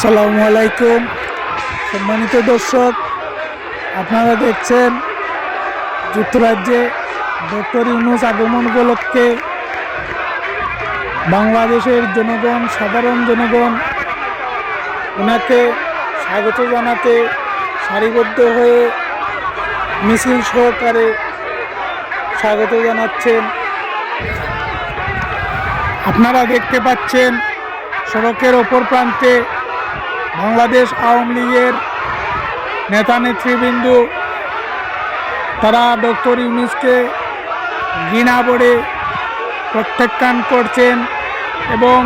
আসসালামু আলাইকুম। সম্মানিত দর্শক, আপনারা দেখছেন যুক্তরাজ্যে ডক্টর ইউনুস আগমন উপলক্ষে বাংলাদেশের জনগণ, সাধারণ জনগণ, ওনাকে স্বাগত জানাতে সারিবদ্ধ হয়ে মিছিল সহকারে স্বাগত জানাচ্ছেন। আপনারা দেখতে পাচ্ছেন সড়কের ওপর প্রান্তে বাংলাদেশ আওয়ামী লীগের নেতা নেতৃবৃন্দ, তারা ডক্টর ইউনুসকে ঘৃণা বড়ে প্রত্যাখ্যান করছেন এবং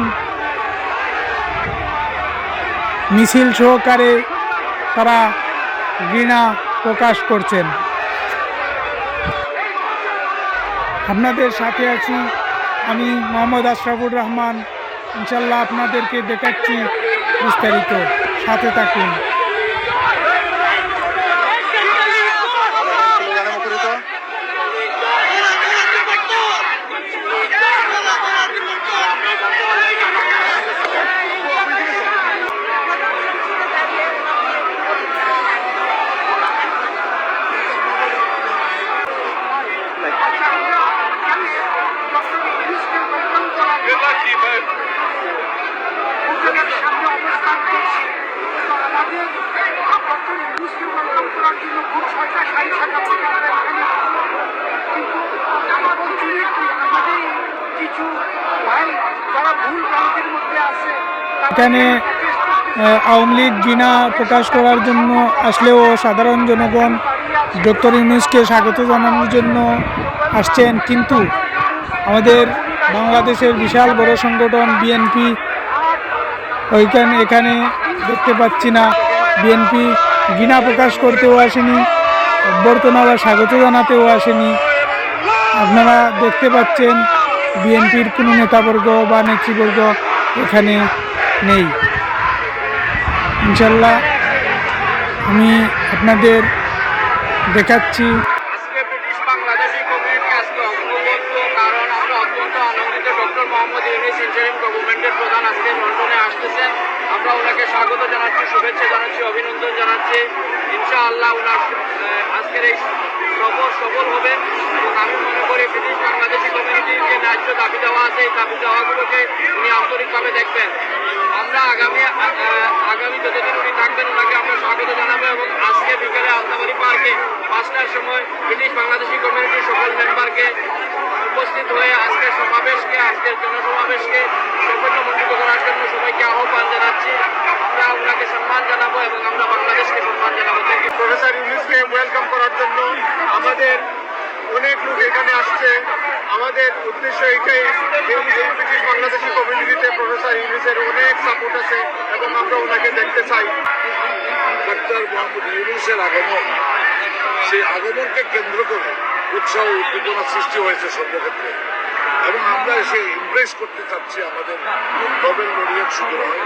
মিছিল সহকারে তারা ঘৃণা প্রকাশ করছেন। আপনাদের সাথে আছি আমি মোহাম্মদ আশরাফুর রহমান। ইনশাল্লাহ আপনাদেরকে দেখাচ্ছি বিস্তারিত সাথে থাকুন সামনে অবস্থান করছি তো আমাদের ডক্টর ইউনুসকে ওয়েলকাম করার জন্য খুব ছয়টা সাড়ে ছটা থেকে আমরা এখানে আসব। কিন্তু আমি বলছি কি আমাদের কিছু ভাই যারা ভুল ভ্রান্তির মধ্যে আছে তারা এখানে আওয়ামী লীগ ঘৃণা প্রকাশ করার জন্য আসলেও সাধারণ জনগণ ডক্টর ইউনুসকে স্বাগত জানানোর জন্য আসছেন। কিন্তু আমাদের বাংলাদেশের বিশাল বড় সংগঠন বিএনপি ওইখানে এখানে দেখতে পাচ্ছি না। বিএনপি ঘৃণা প্রকাশ করতেও আসেনি অভ্যর্থনা বা স্বাগত জানাতেও আসেনি। আপনারা দেখতে পাচ্ছেন বিএনপির কোনো নেতাবর্গ বা নেতৃবর্গ এখানে নেই। ইনশাল্লাহ আমি আপনাদের দেখাচ্ছি। আমরা ওনাকে স্বাগত জানাচ্ছি, শুভেচ্ছা জানাচ্ছি, অভিনন্দন জানাচ্ছি। ইনশাআল্লাহ ওনার আজকের এই সফর সফল হবে। এবং আমি মনে করি ব্রিটিশ বাংলাদেশি কমিউনিটির যে ন্যায্য দাবি দেওয়া আছে। এই দাবি দেওয়াগুলোকে উনি আন্তরিকভাবে দেখবেন। আমরা আগামী আগামী যতদিন উনি থাকবেন, ওনাকে আমরা স্বাগত জানাব এবং আজকে বিকেলে আলতাবাড়ি পার্কে পাঁচটার সময় ব্রিটিশ বাংলাদেশি কমিউনিটির সকল মেম্বারকে উপস্থিত হয়ে আজকের সমাবেশকে, আজকের জনসমাবেশকে সাফল্যমণ্ডিত করার জন্য সবাইকে আহ্বান জানাচ্ছি। আমরা ওনাকে সম্মান জানাব এবং আমরা বাংলাদেশকে সম্মান জানাব। প্রফেসর ইউনুসকে ওয়েলকাম করার জন্য আমাদের অনেক লোক এখানে আসছে। আমাদের উদ্দেশ্য এটাই বাংলাদেশি কমিউনিটিতে প্রফেসর ইউনুসের অনেক সাপোর্ট আছে এবং আমরা ওনাকে দেখতে চাই। ডাক্তার মোহাম্মদ ইউনুসের আগমন, সেই আগমনকে কেন্দ্র করে উৎসাহ উদ্দীপনা সৃষ্টি হয়েছে সর্বক্ষেত্রে। এবং আমরা এসে ইমপ্রেস করতে চাচ্ছি আমাদের নোবেল লরিয়েট শুধু নয়,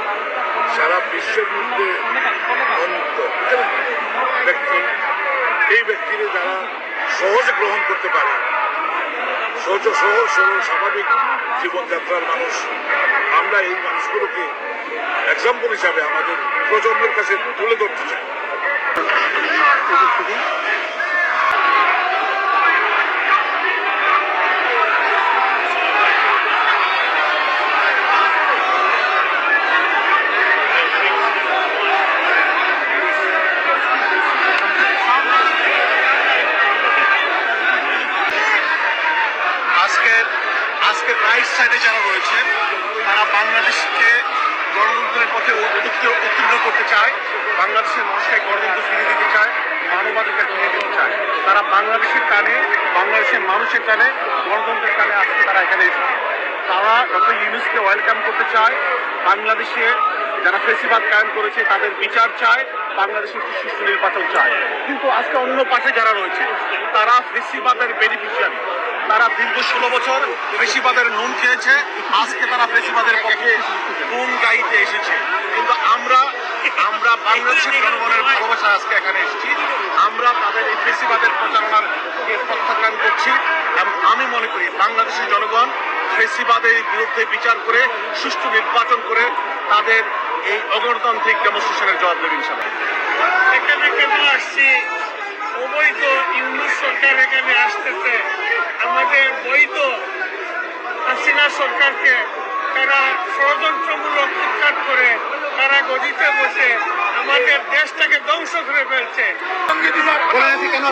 সারা বিশ্বের মধ্যে অন্ত ব্যক্তি এই ব্যক্তিকে যারা সহজে গ্রহণ করতে পারে, সহজ সহজ, সরল, স্বাভাবিক জীবনযাত্রার মানুষ, আমরা এই মানুষগুলোকে এক্সাম্পল হিসাবে আমাদের প্রজন্মের কাছে তুলে ধরতে চাই আজকের আজকের রাইট সাইডে যারা রয়েছেন, তারা বাংলাদেশকে গণতন্ত্রের পথে উত্তীর্ণ করতে চায়, বাংলাদেশের মানুষকে গণতন্ত্র ফিরিয়ে দিতে চায়, মানবাধিকার ফিরিয়ে দিতে চায়। তারা বাংলাদেশের কানে, বাংলাদেশের মানুষের কানে, গণতন্ত্রের কানে আজকে তারা এখানে এসেছে। তারা ডক্টর ইউনুসকে ওয়েলকাম করতে চায়। বাংলাদেশে যারা ফেসিবাদ কায়েম করেছে, তাদের বিচার চায়। বাংলাদেশে একটি সুষ্ঠু নির্বাচন চায়। কিন্তু আজকে অন্য পাশে যারা রয়েছে, তারা ফেসিবাদের বেনিফিশিয়ারি তারা দীর্ঘ ষোলো বছর ফেসিবাদের নুন খেয়েছে। আজকে তারা পেশিবাদের পক্ষে গুণ গাইতে এসেছে। কিন্তু আমরা আমরা বাংলাদেশের জনগণের ভালোবাসা আজকে এখানে এসেছি। আমরা তাদের এই ফেসিবাদের প্রচারণার প্রত্যাখ্যান করছি এবং আমি মনে করি বাংলাদেশের জনগণ ফেসিবাদের বিরুদ্ধে বিচার করে, সুষ্ঠু নির্বাচন করে তাদের এই অগণতান্ত্রিক ডেমনস্ট্রেশনের জবাব দেবে ইনশাল্লাহ এখানে কেন আসছি? অবৈধ ইংলিশ সরকার এখানে আসতেছে। আমাদের বৈধ হাসিনা সরকারকে তারা ষড়যন্ত্রমূলক উৎখাত করে তারা গদিতে বসে আমাদের দেশটাকে ধ্বংস করে ফেলছে। কেন